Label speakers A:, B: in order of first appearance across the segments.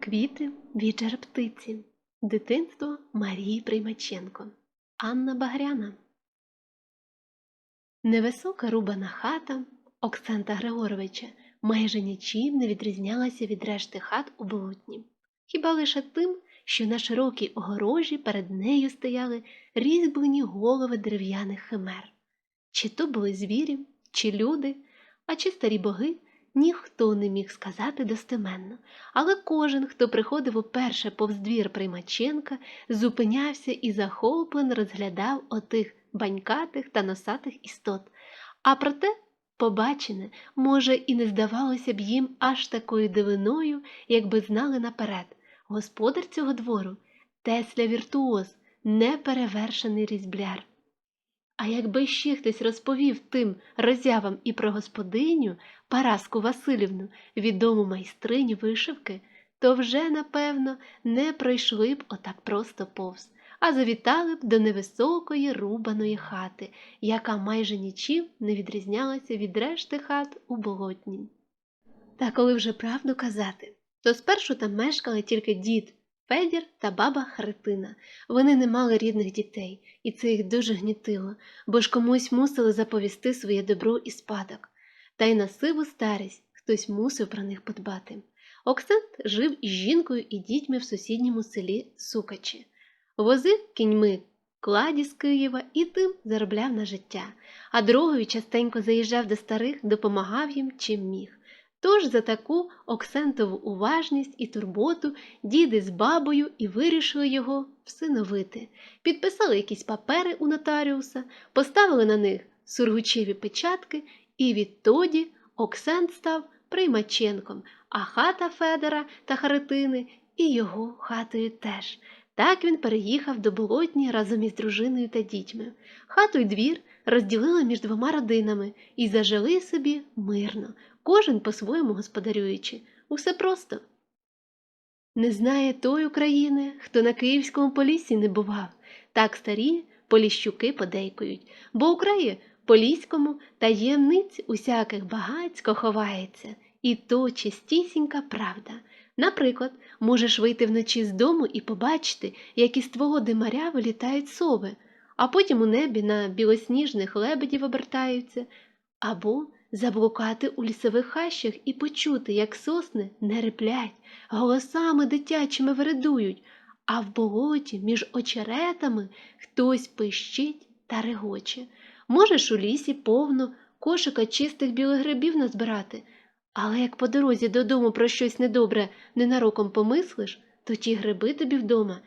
A: Квіти від птиці. Дитинство Марії Приймаченко. Анна Багряна. Невисока рубана хата Оксанта Григоровича майже нічим не відрізнялася від решти хат у болотні. Хіба лише тим, що на широкій огорожі перед нею стояли різьблені голови дерев'яних химер. Чи то були звірі, чи люди, а чи старі боги, ніхто не міг сказати достеменно, але кожен, хто приходив уперше повз двір Приймаченка, зупинявся і захоплено розглядав отих банькатих та носатих істот. А проте побачене, може, і не здавалося б їм аж такою дивиною, якби знали наперед. Господар цього двору Тесля Віртуоз, неперевершений різьбляр. А якби ще хтось розповів тим роззявам і про господиню Параску Васильівну, відому майстриню вишивки, то вже, напевно, не пройшли б отак просто повз, а завітали б до невисокої рубаної хати, яка майже нічим не відрізнялася від решти хат у болотні. Та коли вже правду казати, то спершу там мешкали тільки дід Федір та баба Хритина. Вони не мали рідних дітей, і це їх дуже гнітило, бо ж комусь мусили заповісти своє добро і спадок. Та й на сиву старість хтось мусив про них подбати. Оксант жив із жінкою і дітьми в сусідньому селі Сукачі. Возив кіньми кладі з Києва і тим заробляв на життя, а дорогою частенько заїжджав до старих, допомагав їм чим міг. Тож за таку Оксентову уважність і турботу діди з бабою і вирішили його всиновити. Підписали якісь папери у нотаріуса, поставили на них сургучеві печатки, і відтоді Оксент став Приймаченком, а хата Федора та Харитини і його хатою теж. Так він переїхав до болотні разом із дружиною та дітьми. Хату й двір розділили між двома родинами і зажили собі мирно, кожен по-своєму господарюючи. Усе просто. Не знає той України, хто на Київському полісі не бував, так старі поліщуки подейкують, бо у краї поліському таємниць усяких багацько ховається, і то чистісінька правда. Наприклад, можеш вийти вночі з дому і побачити, як із твого димаря вилітають сови, а потім у небі на білосніжних лебедів обертаються, або заблукати у лісових хащах і почути, як сосни не реплять, голосами дитячими вередують, а в болоті між очеретами хтось пищить та регоче. Можеш у лісі повно кошика чистих білих грибів назбирати, але як по дорозі додому про щось недобре ненароком помислиш, то ті гриби тобі вдома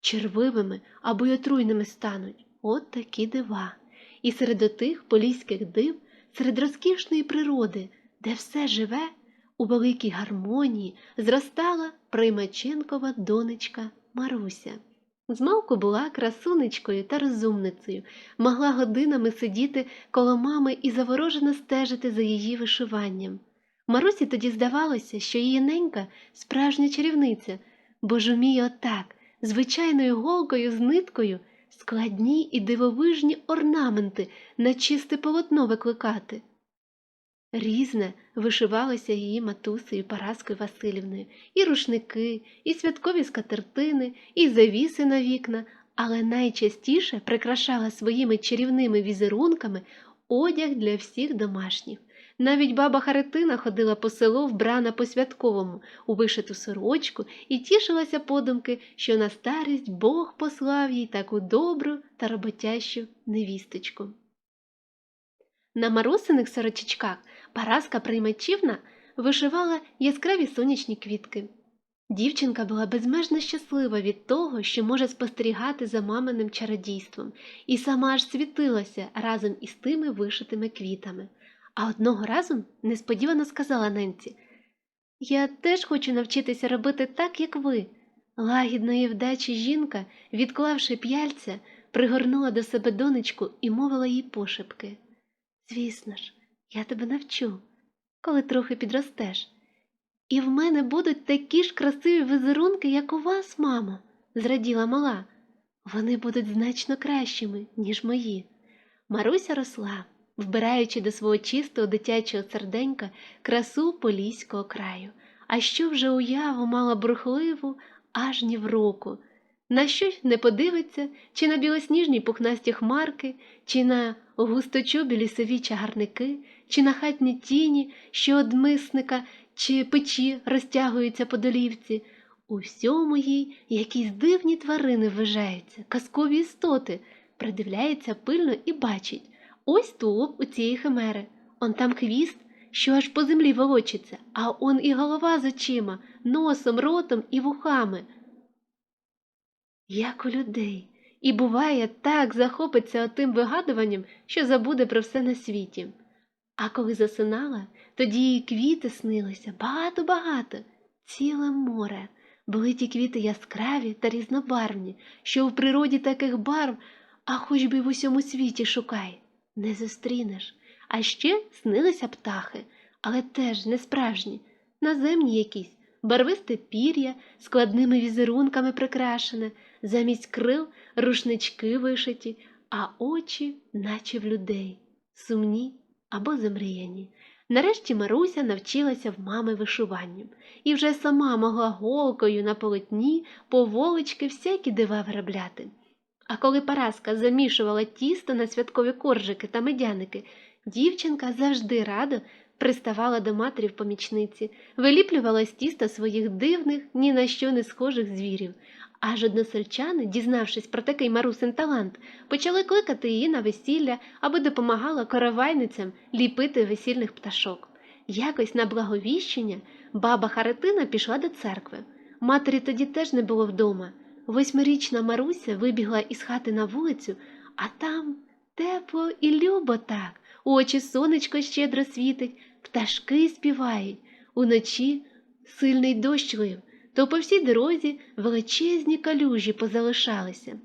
A: червивими або й отруйними стануть. От такі дива. І серед отих поліських див, серед розкішної природи, де все живе, у великій гармонії зростала Приймаченкова донечка Маруся. Змалку була красунечкою та розумницею, могла годинами сидіти коло мами і заворожено стежити за її вишиванням. Марусі тоді здавалося, що її ненька справжня чарівниця, бо ж уміє отак, звичайною голкою з ниткою, складні і дивовижні орнаменти на чисте полотно викликати. Різне вишивалося її матусею Параскою Васильівною, і рушники, і святкові скатертини, і завіси на вікна, але найчастіше прикрашала своїми чарівними візерунками одяг для всіх домашніх. Навіть баба Харитина ходила по селу вбрана по святковому, у вишиту сорочку і тішилася подумки, що на старість Бог послав їй таку добру та роботящу невісточку. На марусиних сорочечках Параска Приймачівна вишивала яскраві сонячні квітки. Дівчинка була безмежно щаслива від того, що може спостерігати за маминим чародійством, і сама аж світилася разом із тими вишитими квітами. А одного разу несподівано сказала Ненці Я теж хочу навчитися робити так, як ви. Лагідної вдачі жінка, відклавши п'яльця, пригорнула до себе донечку і мовила їй пошепки. Звісно ж, я тебе навчу, коли трохи підростеш. І в мене будуть такі ж красиві візерунки, як у вас, мамо, зраділа мала. Вони будуть значно кращими, ніж мої. Маруся росла, вбираючи до свого чистого дитячого серденька красу поліського краю, а що вже уяву мала брухливу аж ні в року. На щось не подивиться, чи на білосніжні пухнасті хмарки, чи на густочобі лісові чагарники, чи на хатні тіні, що од мисника чи печі розтягуються по долівці. У всьому їй якісь дивні тварини вважаються, казкові істоти, придивляється пильно і бачить ось тулуб у цієї химери, он там хвіст, що аж по землі волочиться, а он і голова з очима, носом, ротом і вухами. Як у людей, і буває, так захопиться отим вигадуванням, що забуде про все на світі. А коли засинала, тоді їй квіти снилися багато-багато, ціле море. Були ті квіти яскраві та різнобарвні, що в природі таких барв, а хоч би в усьому світі шукай, не зустрінеш. А ще снилися птахи, але теж не справжні, наземні якісь, барвисте пір'я, складними візерунками прикрашене, замість крил рушнички вишиті, а очі, наче в людей, сумні або замріяні. Нарешті Маруся навчилася в мами вишиванню і вже сама могла голкою на полотні поволочки всякі дива виробляти. А коли Параска замішувала тісто на святкові коржики та медяники, дівчинка завжди радо приставала до матері в помічниці, виліплювала з тіста своїх дивних, ні на що не схожих звірів. Аж односельчани, дізнавшись про такий марусин талант, почали кликати її на весілля, аби допомагала коровайницям ліпити весільних пташок. Якось на благовіщення баба Харитина пішла до церкви. Матері тоді теж не було вдома. Восьмирічна Маруся вибігла із хати на вулицю, а там тепло і любо так, очі сонечко щедро світить, пташки співають, уночі сильний дощ лив то по всій дорозі величезні калюжі позалишалися.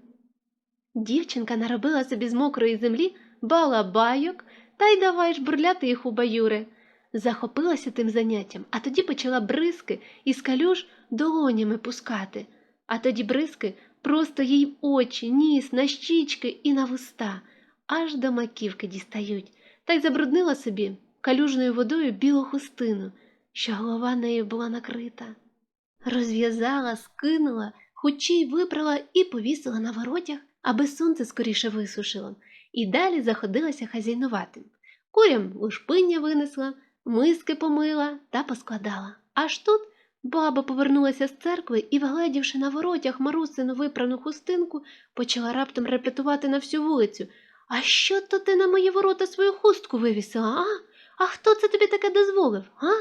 A: Дівчинка наробила собі з мокрої землі балабайок та й давай ж бурляти їх у баюри. Захопилася тим заняттям, а тоді почала бризки із калюж долонями пускати, а тоді бризки просто їй в очі, ніс, на щічки і на вуста, аж до маківки дістають, та й забруднила собі калюжною водою білу хустину, що голова нею була накрита. Розв'язала, скинула, хочі вибрала і повісила на воротях, аби сонце скоріше висушило, і далі заходилася хазяйнувати. Курям лушпиння винесла, миски помила та поскладала. Аж тут баба повернулася з церкви і, вгледівши на воротях Марусину випрану хустинку, почала раптом репетувати на всю вулицю. А що то ти на мої ворота свою хустку вивісила, а? А хто це тобі таке дозволив, а?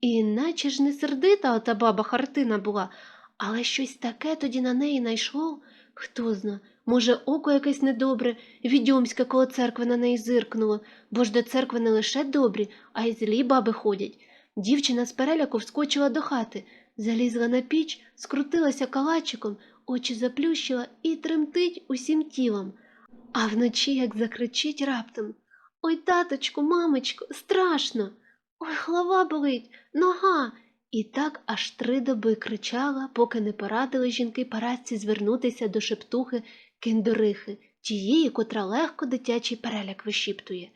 A: І наче ж не сердита ота баба Хартина була, але щось таке тоді на неї найшло. Хто зна, може, око якесь недобре, відьомське коло церкви на неї зиркнуло, бо ж до церкви не лише добрі, а й злі баби ходять. Дівчина з переляку вскочила до хати, залізла на піч, скрутилася калачиком, очі заплющила і тремтить усім тілом. А вночі як закричить раптом Ой, таточку, мамочко, страшно. Ой, голова болить, нога. І так аж три доби кричала, поки не порадили жінки парасці звернутися до шептухи кендорихи, тієї, котра легко дитячий переляк вишіптує.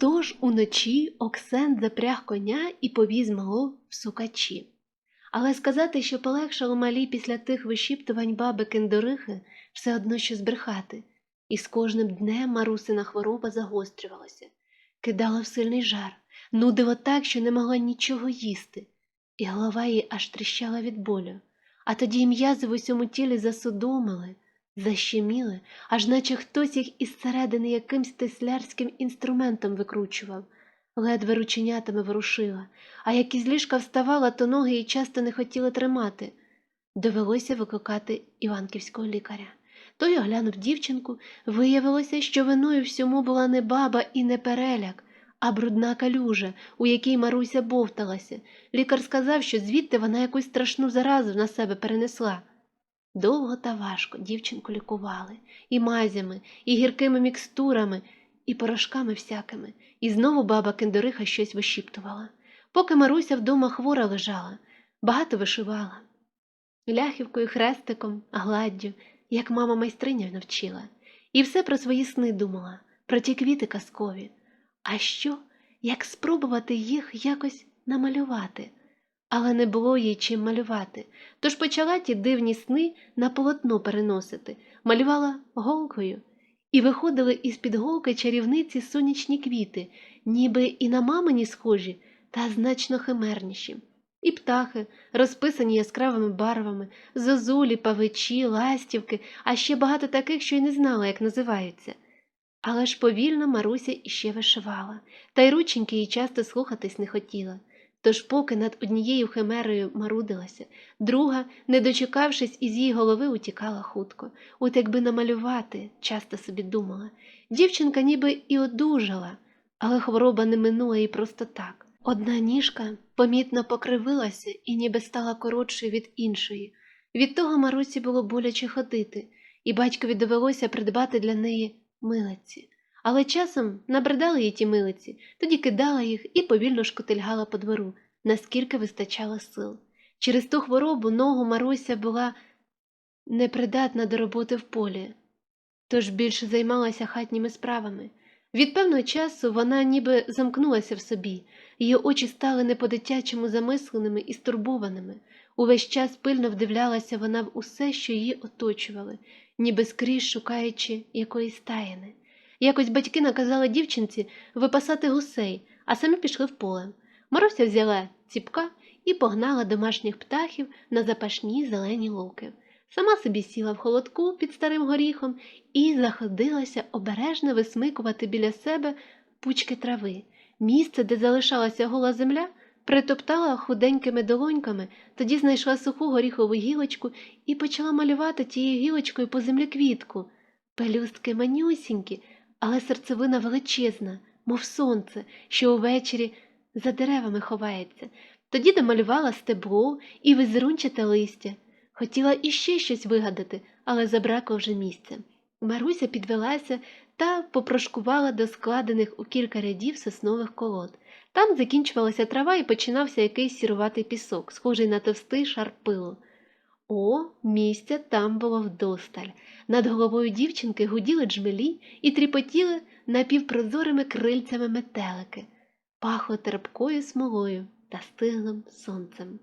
A: Тож уночі Оксен запряг коня і повіз мало в сукачі. Але сказати, що полегшало малі після тих вишіптувань баби кендорихи, все одно що збрехати, і з кожним днем Марусина хвороба загострювалася, кидала в сильний жар нудило так, що не могла нічого їсти, і голова їй аж тріщала від болю, а тоді м'язи в усьому тілі засудомили, защеміли, аж наче хтось їх із середини якимсь теслярським інструментом викручував, ледве рученятами ворушила, а як із ліжка вставала, то ноги їй часто не хотіли тримати. Довелося викликати іванківського лікаря. Той оглянув дівчинку, виявилося, що виною всьому була не баба і не переляк, а брудна калюжа, у якій Маруся бовталася. Лікар сказав, що звідти вона якусь страшну заразу на себе перенесла. Довго та важко дівчинку лікували і мазями, і гіркими мікстурами, і порошками всякими, і знову баба кендориха щось вишіптувала. Поки Маруся вдома хвора лежала, багато вишивала. Ляхівкою, хрестиком, гладдю, як мама майстриня навчила, і все про свої сни думала, про ті квіти казкові. А що, як спробувати їх якось намалювати? Але не було їй чим малювати, тож почала ті дивні сни на полотно переносити, малювала голкою, і виходили із-під голки чарівниці сонячні квіти, ніби і на мамині схожі, та значно химерніші. І птахи, розписані яскравими барвами, зозулі, павичі, ластівки, а ще багато таких, що й не знала, як називаються. Але ж повільно Маруся іще вишивала, та й рученьки їй часто слухатись не хотіла. Тож, поки над однією химерою марудилася, друга, не дочекавшись, із її голови утікала хутко. От якби намалювати, часто собі думала. Дівчинка ніби і одужала, але хвороба не минула їй просто так. Одна ніжка помітно покривилася і ніби стала коротшою від іншої. Від того Марусі було боляче ходити, і батькові довелося придбати для неї милиці. Але часом набридали їй ті милиці, тоді кидала їх і повільно шкотильгала по двору, наскільки вистачало сил. Через ту хворобу ногу Маруся була непридатна до роботи в полі, тож більше займалася хатніми справами. Від певного часу вона ніби замкнулася в собі, її очі стали не по-дитячому замисленими і стурбованими. Увесь час пильно вдивлялася вона в усе, що її оточували, ніби скрізь шукаючи якоїсь таїни. Якось батьки наказали дівчинці випасати гусей, а самі пішли в поле. Маруся взяла ціпка і погнала домашніх птахів на запашні зелені луки. Сама собі сіла в холодку під старим горіхом і заходилася обережно висмикувати біля себе пучки трави. Місце, де залишалася гола земля, притоптала худенькими долоньками, тоді знайшла суху горіхову гілочку і почала малювати тією гілочкою по землі квітку. Пелюстки манюсінькі, але серцевина величезна, мов сонце, що увечері за деревами ховається. Тоді домалювала стебло і визрунчате листя. Хотіла іще щось вигадати, але забракло вже місця. Маруся підвелася та попрошкувала до складених у кілька рядів соснових колод. Там закінчувалася трава і починався якийсь сіруватий пісок, схожий на товстий шар пилу. О, місця там було вдосталь. Над головою дівчинки гуділи джмелі і тріпотіли напівпрозорими крильцями метелики, пахло терпкою смолою та стиглим сонцем.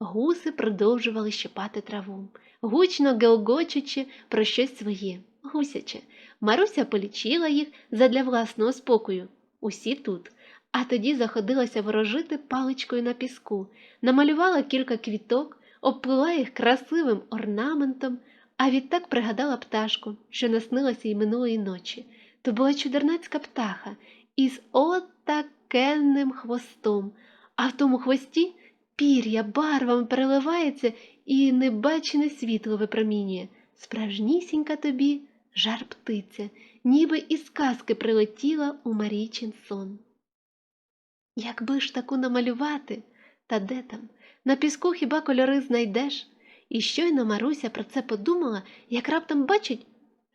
A: Гуси продовжували щипати траву, гучно гелгочучи про щось своє, гусяче. Маруся полічила їх задля власного спокою. Усі тут. А тоді заходилася ворожити паличкою на піску, намалювала кілька квіток, обплила їх красивим орнаментом, а відтак пригадала пташку, що наснилася й минулої ночі. То була чудернацька птаха із отакенним хвостом, а в тому хвості пір'я барвами переливається і небачене світло випромінює. Справжнісінька тобі жар птиця, ніби із казки прилетіла у Марійчин сон. Якби ж таку намалювати, та де там? На піску хіба кольори знайдеш? І щойно Маруся про це подумала, як раптом бачить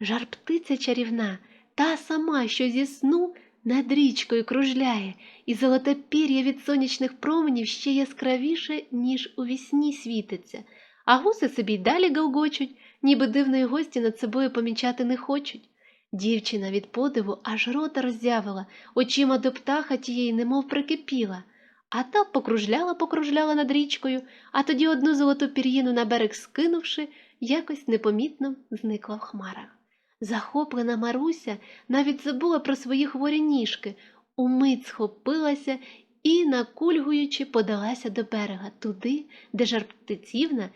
A: жар птиця чарівна, та сама, що зі сну над річкою кружляє, і золоте пір'я від сонячних променів ще яскравіше, ніж у вісні світиться, а гуси собі й далі галгочуть, ніби дивної гості над собою помічати не хочуть. Дівчина від подиву аж рота роззявила, очима до птаха тієї немов прикипіла, а та покружляла, покружляла над річкою, а тоді одну золоту пір'їну на берег скинувши, якось непомітно зникла в хмарах. Захоплена Маруся навіть забула про свої хворі ніжки, умить схопилася і, накульгуючи, подалася до берега, туди, де жар птицівна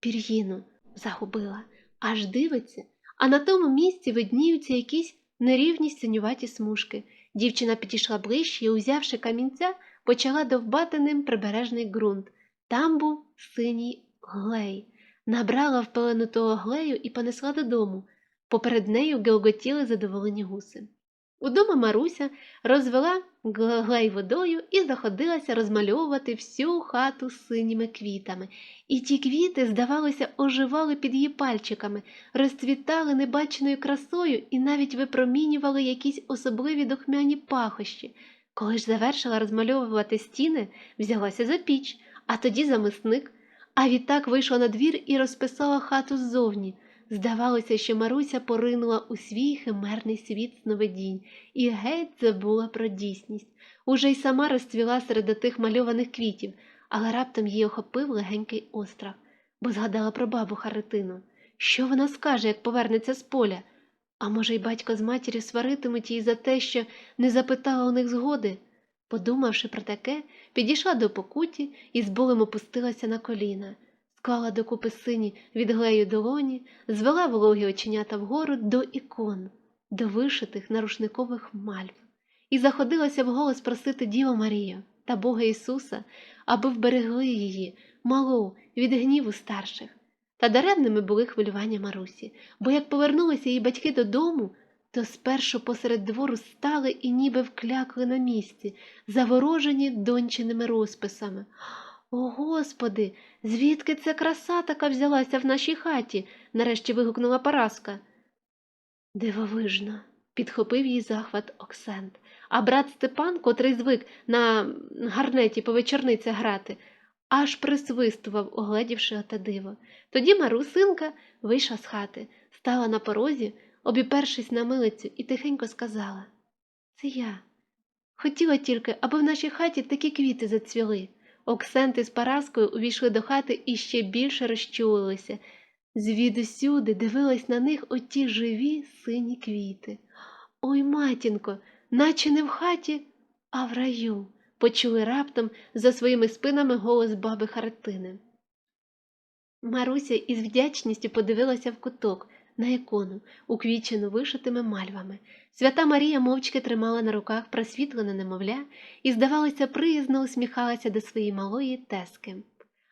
A: пір'їну загубила, аж дивиться, а на тому місці видніються якісь нерівні синюваті смужки. Дівчина підійшла ближче і, узявши камінця, почала довбати ним прибережний ґрунт. Там був синій глей. Набрала в пелену того глею і понесла додому. Поперед нею гелготіли задоволені гуси. Удома Маруся розвела глей водою і заходилася розмальовувати всю хату синіми квітами. І ті квіти, здавалося, оживали під її пальчиками, розцвітали небаченою красою і навіть випромінювали якісь особливі духмяні пахощі. Коли ж завершила розмальовувати стіни, взялася за піч, а тоді за мисник, а відтак вийшла на двір і розписала хату ззовні. Здавалося, що Маруся поринула у свій химерний світ сновидінь і геть забула про дійсність. Уже й сама розцвіла серед тих мальованих квітів, але раптом її охопив легенький острах, бо згадала про бабу Харитину. Що вона скаже, як повернеться з поля? А може, й батько з матір'ю сваритимуть її за те, що не запитала у них згоди? Подумавши про таке, підійшла до покуті і з болем опустилася на коліна, склала докупи сині від глею долоні, звела вологі оченята вгору до ікон, до вишитих нарушникових мальв, і заходилася вголос просити Діву Марію та Бога Ісуса, аби вберегли її, малу, від гніву старших. Та даремними були хвилювання Марусі, бо як повернулися її батьки додому, то спершу посеред двору стали і ніби вклякли на місці, заворожені дончиними розписами. О, Господи, звідки ця краса така взялася в нашій хаті? нарешті вигукнула Параска. Дивовижно, підхопив її захват Оксент, а брат Степан, котрий звик на гарнеті по вечорницях грати, аж присвистував, огледівши оте диво. Тоді Марусинка вийшла з хати, стала на порозі, обіпершись на милицю, і тихенько сказала Це я. Хотіла тільки, аби в нашій хаті такі квіти зацвіли. Оксенти з Параскою увійшли до хати і ще більше розчулилися. Звідусюди дивились на них оті живі сині квіти. Ой, матінко, наче не в хаті, а в раю, почули раптом за своїми спинами голос баби Хартини. Маруся із вдячністю подивилася в куток на ікону, уквічену вишитими мальвами. Свята Марія мовчки тримала на руках просвітлене немовля і, здавалося, приязно усміхалася до своєї малої тески.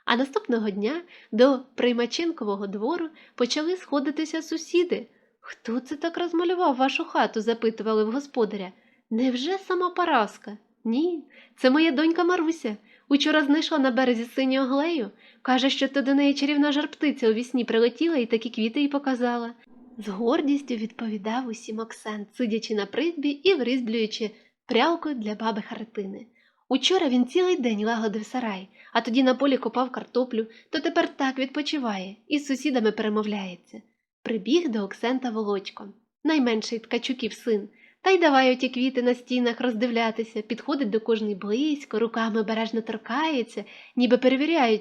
A: А наступного дня до Приймаченкового двору почали сходитися сусіди. Хто це так розмалював вашу хату? запитували в господаря. Невже сама Параска? Ні, це моя донька Маруся. Учора знайшла на березі синього глею. Каже, що то до неї чарівна жарптиця у вісні прилетіла і такі квіти їй показала. З гордістю відповідав усім Оксен, сидячи на призбі і врізблюючи прялку для баби Харитини. Учора він цілий день лагодив сарай, а тоді на полі копав картоплю, то тепер так відпочиває і з сусідами перемовляється. Прибіг до Оксента Володько, найменший ткачуків син, та й давай оті квіти на стінах роздивлятися, підходить до кожної близько, руками обережно торкається, ніби перевіряє,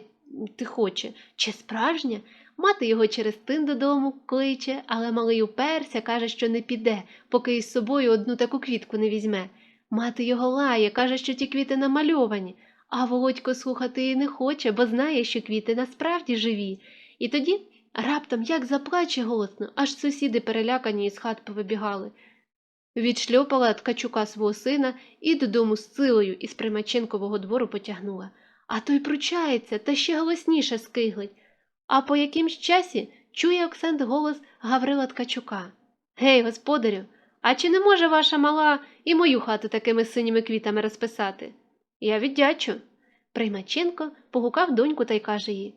A: ти хоче, чи справжня. Мати його через тин додому кличе, але малий уперся, каже, що не піде, поки із собою одну таку квітку не візьме. Мати його лає, каже, що ті квіти намальовані, а Володько слухати її не хоче, бо знає, що квіти насправді живі. І тоді раптом як заплаче голосно, аж сусіди перелякані із хат повибігали. Відшльопала ткачука свого сина і додому з силою із Примаченкового двору потягнула. А той пручається та ще голосніше скиглить. А по якимсь часі чує Оксент голос Гаврила Ткачука. Гей, господарю, а чи не може ваша мала і мою хату такими синіми квітами розписати? Я віддячу. Приймаченко погукав доньку та й каже їй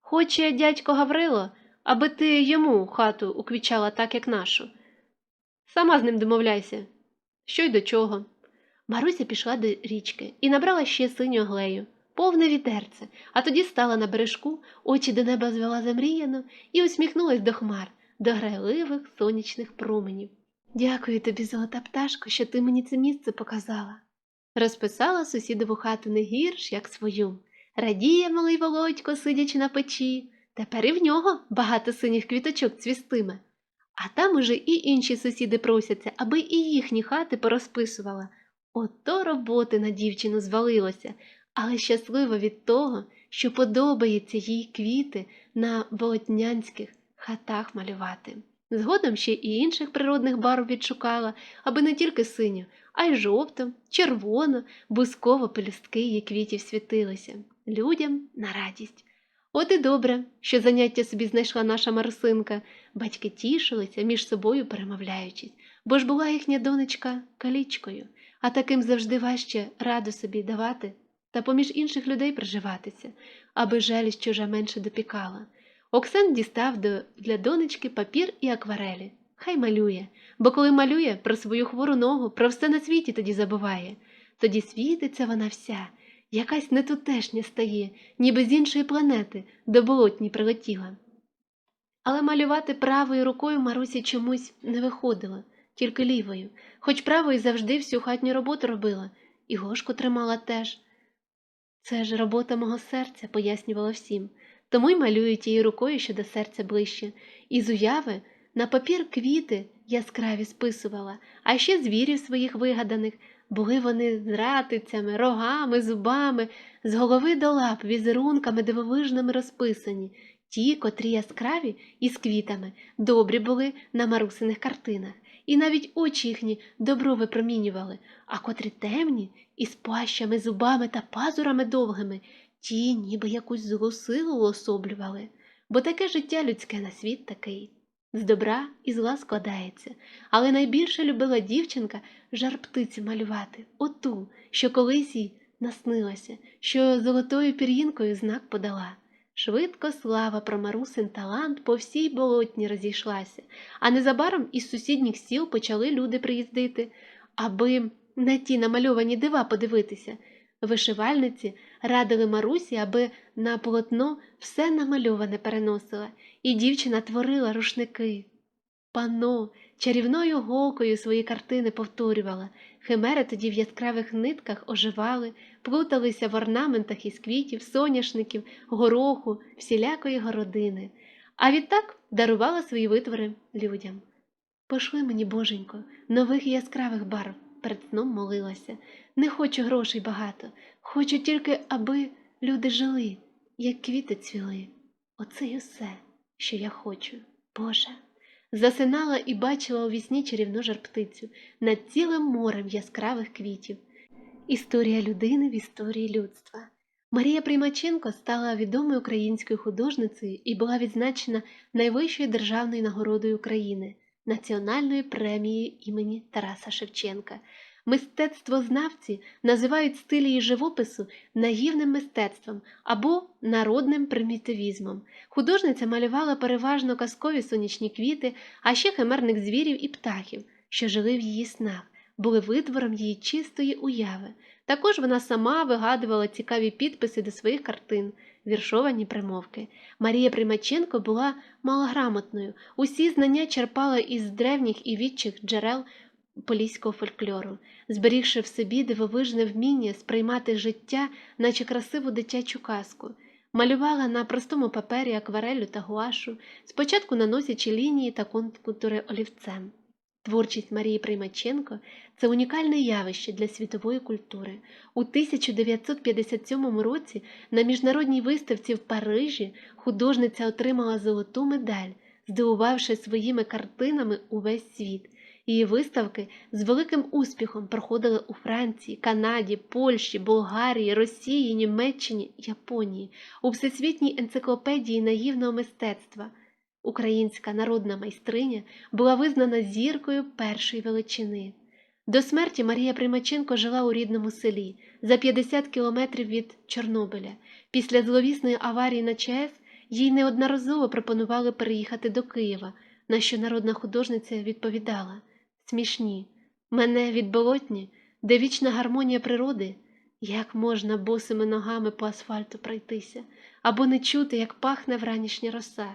A: Хоче дядько Гаврило, аби ти йому хату уквічала так, як нашу. Сама з ним домовляйся. Що й до чого. Маруся пішла до річки і набрала ще синю глею, повне вітерце, а тоді стала на бережку, очі до неба звела замріяно і усміхнулась до хмар, до грайливих сонячних променів. Дякую тобі, золота пташко, що ти мені це місце показала. Розписала сусідову хату не гірш, як свою. Радіє малий володько, сидячи на печі. Тепер і в нього багато синіх квіточок цвістиме. А там уже і інші сусіди просяться, аби і їхні хати порозписувала. Ото роботи на дівчину звалилося, але щаслива від того, що подобається їй квіти на болотнянських хатах малювати. Згодом ще і інших природних барв відшукала, аби не тільки синю, а й жовто, червоно, бусково пелюстки її квітів світилися. Людям на радість. От і добре, що заняття собі знайшла наша Марсинка. Батьки тішилися, між собою перемовляючись, бо ж була їхня донечка калічкою, а таким завжди важче раду собі давати та поміж інших людей приживатися, аби жалість чужа менше допікала. Оксан дістав до, для донечки папір і акварелі. Хай малює, бо коли малює про свою хвору ногу, про все на світі тоді забуває. Тоді світиться вона вся, якась нетутешня стає, ніби з іншої планети до болотні прилетіла. Але малювати правою рукою Марусі чомусь не виходило, тільки лівою, хоч правою завжди всю хатню роботу робила, і гошку тримала теж. Це ж робота мого серця, пояснювала всім, тому й малюю тією рукою, що до серця ближче. Із уяви на папір квіти яскраві списувала, а ще звірів своїх вигаданих. Були вони з ратицями, рогами, зубами, з голови до лап, візерунками дивовижними розписані. Ті, котрі яскраві і з квітами, добрі були на марусиних картинах, і навіть очі їхні добро випромінювали, а котрі темні, із пащами, зубами та пазурами довгими, ті ніби якусь злу силу уособлювали, бо таке життя людське на світ такий. З добра і зла складається, але найбільше любила дівчинка жар птиці малювати, оту, що колись їй наснилася, що золотою пір'їнкою знак подала. Швидко слава про Марусин талант по всій болотні розійшлася, а незабаром із сусідніх сіл почали люди приїздити, аби на ті намальовані дива подивитися. Вишивальниці радили Марусі, аби на полотно все намальоване переносила, і дівчина творила рушники. Пано чарівною голкою свої картини повторювала. Химери тоді в яскравих нитках оживали, плуталися в орнаментах із квітів, соняшників, гороху, всілякої городини, а відтак дарувала свої витвори людям. Пошли мені, боженько, нових яскравих барв, перед сном молилася. Не хочу грошей багато, хочу тільки, аби люди жили, як квіти цвіли. Оце й усе, що я хочу, Боже. Засинала і бачила у вісні чарівну жарптицю над цілим морем яскравих квітів. Історія людини в історії людства. Марія Приймаченко стала відомою українською художницею і була відзначена найвищою державною нагородою України Національною премією імені Тараса Шевченка. Мистецтвознавці називають стиль її живопису наївним мистецтвом або народним примітивізмом. Художниця малювала переважно казкові сонячні квіти, а ще химерних звірів і птахів, що жили в її снах, були витвором її чистої уяви. Також вона сама вигадувала цікаві підписи до своїх картин, віршовані примовки. Марія Примаченко була малограмотною, усі знання черпала із древніх і відчих джерел поліського фольклору, зберігши в собі дивовижне вміння сприймати життя, наче красиву дитячу казку. Малювала на простому папері акварелю та гуашу, спочатку наносячи лінії та контури олівцем. Творчість Марії Приймаченко це унікальне явище для світової культури. У 1957 році на міжнародній виставці в Парижі художниця отримала золоту медаль, здивувавши своїми картинами увесь світ. Її виставки з великим успіхом проходили у Франції, Канаді, Польщі, Болгарії, Росії, Німеччині, Японії, у всесвітній енциклопедії наївного мистецтва. Українська народна майстриня була визнана зіркою першої величини. До смерті Марія Примаченко жила у рідному селі за 50 кілометрів від Чорнобиля. Після зловісної аварії на ЧАЕС їй неодноразово пропонували переїхати до Києва, на що народна художниця відповідала смішні, мене від болотні, де вічна гармонія природи, як можна босими ногами по асфальту пройтися, або не чути, як пахне вранішня роса.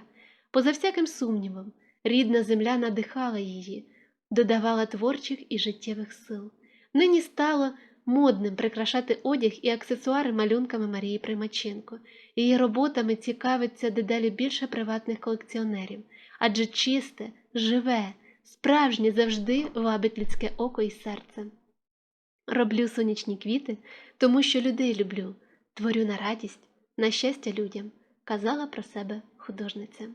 A: Поза всяким сумнівом, рідна земля надихала її, додавала творчих і життєвих сил. Нині стало модним прикрашати одяг і аксесуари малюнками Марії Примаченко. Її роботами цікавиться дедалі більше приватних колекціонерів, адже чисте, живе, справжнє завжди вабить людське око і серце. Роблю сонячні квіти, тому що людей люблю, творю на радість, на щастя людям, казала про себе художниця.